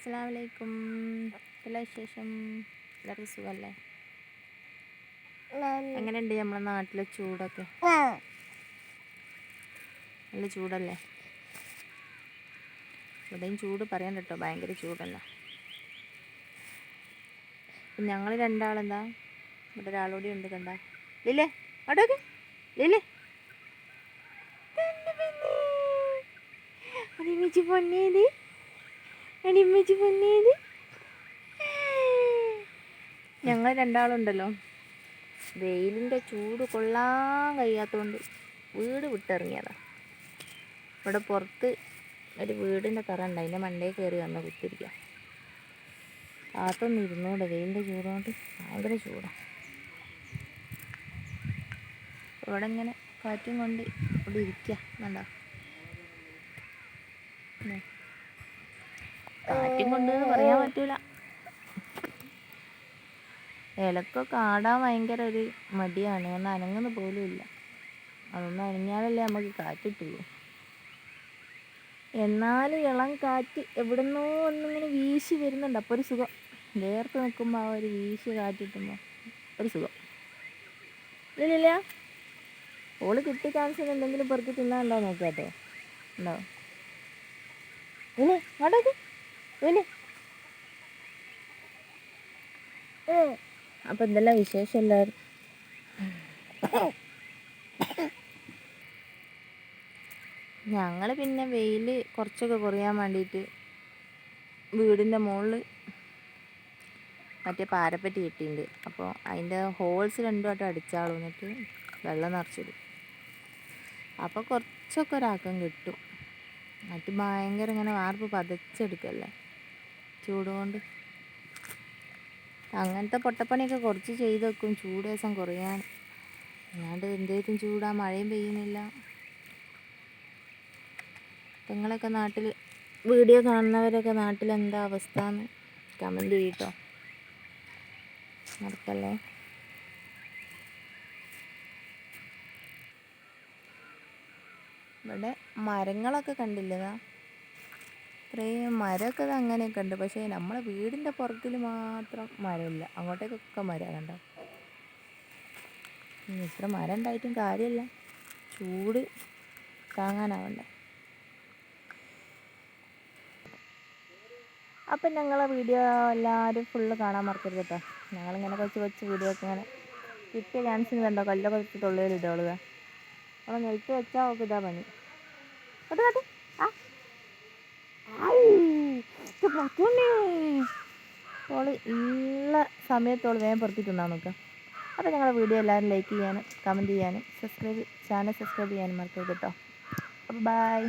അസ്സാം വലൈക്കും എല്ലാ വിശേഷം? എല്ലാവർക്കും സുഖമല്ലേ എങ്ങനെയുണ്ട് നമ്മളെ നാട്ടിലെ ചൂടൊക്കെ? നല്ല ചൂടല്ലേ? ഇവിടെയും ചൂട് പറയാൻ കേട്ടോ ഭയങ്കര ചൂടല്ല. ഞങ്ങൾ രണ്ടാളെന്താ? ഇവിടെ ഒരാളോടെ ഉണ്ട് കണ്ട. ലില്ലേ അവിടെയൊക്കെ ലില്ലേ. അടിമിച്ച് പൊന്നേത് പൊന്നിയത്? ഞങ്ങൾ രണ്ടാളുണ്ടല്ലോ. വെയിലിന്റെ ചൂട് കൊള്ളാൻ കഴിയാത്തതുകൊണ്ട് വീട് വിട്ടിറങ്ങിയതാ. ഇവിടെ പുറത്ത് ഒരു വീടിന്റെ തറ ഉണ്ട്. അതിന്റെ മണ്ടേ കയറി വന്ന കുത്തിരിക്കുക കാത്തൊന്നും ഇരുന്നൂടെ വെയിലിന്റെ ചൂടുകൊണ്ട് ഭയങ്കര ചൂടാണ് ഇവിടെ ഇങ്ങനെ കാറ്റും കൊണ്ട് ഇവിടെ ഇരിക്കുക കണ്ടോ? ഉം. കാറ്റും കൊണ്ട് പറയാൻ പറ്റൂല. ഇലക്കൊക്കെ ആടാൻ ഭയങ്കര ഒരു മടിയാണ്. ഒന്ന് അനങ്ങുന്ന പോലും ഇല്ല. അതൊന്നും അനങ്ങിയാലല്ലേ നമുക്ക് കാറ്റിട്ടുള്ളൂ. എന്നാലും ഇളം കാറ്റ് എവിടുന്നോ ഒന്നിങ്ങനെ വീശി വരുന്നുണ്ട്. അപ്പോൾ ഒരു സുഖം. വേർത്ത് നിൽക്കുമ്പോൾ ആ ഒരു വീശി കാറ്റിട്ടുമ്പോൾ ഒരു സുഖം. ഇല്ലില്ല ഓൾ കിട്ടി കാണിച്ചത് എന്തെങ്കിലും പെറുക്കി തിന്നാണ്ടോ നോക്കാട്ടോ ഉണ്ടോ? ഇല്ലേ അങ്ങോട്ടേക്ക് ഇല്ലേ അപ്പം എന്തെല്ലാം വിശേഷം എല്ലാവരും ഞങ്ങൾ പിന്നെ വെയിൽ കുറച്ചൊക്കെ കുറയാൻ വേണ്ടിയിട്ട് വീടിന്റെ മുകളിൽ മറ്റേ പാരപ്പറ്റി കിട്ടിയിട്ടുണ്ട് അപ്പോൾ അതിന്റെ ഹോൾസ് രണ്ടുമായിട്ട് അടിച്ചാളു എന്നിട്ട് വെള്ളം നിറച്ചിടും. അപ്പോൾ കുറച്ചൊക്കെ ഒരാക്കം കിട്ടും. മറ്റ് ഭയങ്കര ഇങ്ങനെ വാർപ്പ് പതച്ചെടുക്കല്ലേ? ചൂട് കൊണ്ട് അങ്ങനത്തെ പൊട്ടപ്പണിയൊക്കെ കുറച്ച് ചെയ്ത് വെക്കും. ചൂട് ദിവസം കുറയാൻ അല്ലാണ്ട് എന്തേലും ചൂടാ. മഴയും പെയ്യുന്നില്ല. നിങ്ങളൊക്കെ നാട്ടിൽ വീഡിയോ കാണുന്നവരൊക്കെ നാട്ടിൽ എന്താ അവസ്ഥ എന്ന് കമന്റ് ചെയ്യട്ടോ. മറക്കല്ലേ ഇവിടെ മരങ്ങളൊക്കെ കണ്ടില്ലതാ ഇത്രയും മരമൊക്കെ അങ്ങനെയൊക്കെ ഉണ്ട് പക്ഷേ നമ്മളെ വീടിന്റെ പുറത്തിൽ മാത്രം മരമില്ല. അങ്ങോട്ടേക്കൊക്കെ മരം കണ്ടോ? ഇത്ര മരം ഉണ്ടായിട്ടും കാര്യമില്ല. ചൂട് താങ്ങാനാവണ്ടേ. അപ്പം ഞങ്ങളെ വീഡിയോ എല്ലാവരും ഫുള്ള് കാണാൻ മറക്കരുത് കേട്ടോ. ഞങ്ങളിങ്ങനെ കുറച്ച് കുറച്ച് വീഡിയോ ഒക്കെ ഇങ്ങനെ കിട്ടിയ ചാൻസിന് കണ്ടോ? കല്ലൊക്കെ വെച്ച് തൊള്ളിയിലിടുക അപ്പം നെൽത്ത് വെച്ചാൽ നോക്ക് ഇതാ പണി. അത് അത് ആ ഐ, ഇത് പൊട്ടുണ്ണി. ഓൾ ഉള്ള സമയത്തോൾ വേഗം പുറത്തി തിന്നാൻ നോക്കാം. അപ്പോൾ ഞങ്ങളുടെ വീഡിയോ എല്ലാവരും ലൈക്ക് ചെയ്യാനും കമന്റ് ചെയ്യാനും സബ്സ്ക്രൈബ് ചാനൽ സബ്സ്ക്രൈബ് ചെയ്യാനും മറക്കരുത് കേട്ടോ അപ്പോൾ ബൈ